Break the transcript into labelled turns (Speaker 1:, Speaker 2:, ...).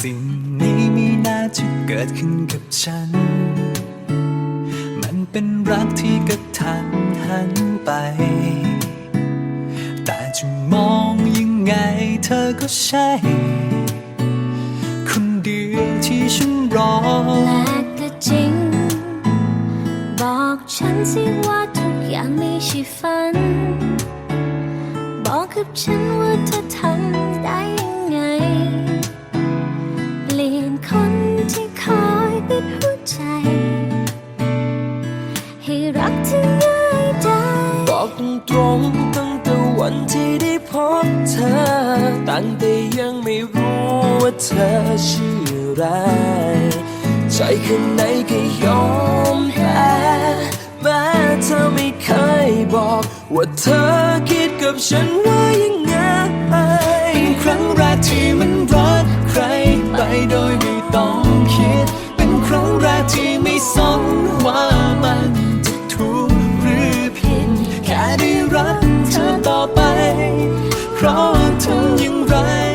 Speaker 1: สิ่งนี้ไม่น่าจะเกิดขึ้นกับฉัน มันเป็นรักที่กระทันหันไป แต่จะมองยังไงเธอก็ใช่ คนเดียวที่ฉันรอและ
Speaker 2: ก็จริง บอกฉันสิว่าทุกอย่างไม่ใช่ฝัน บอกกับฉันว่าเธอ ให้รักเธอง่ายได้บ
Speaker 3: อกตรงๆตั้งแต่วันที่ได้พบเธอ ตั้งแต่ยังไม่รู้ว่าเธอชื่ออะไร ใจข้างในก็ยอมแพ้แม้เธอไม่เคยบอก ว่าเธอคิดกับฉันว่ายังไง
Speaker 1: ครั้งแรกที่ right.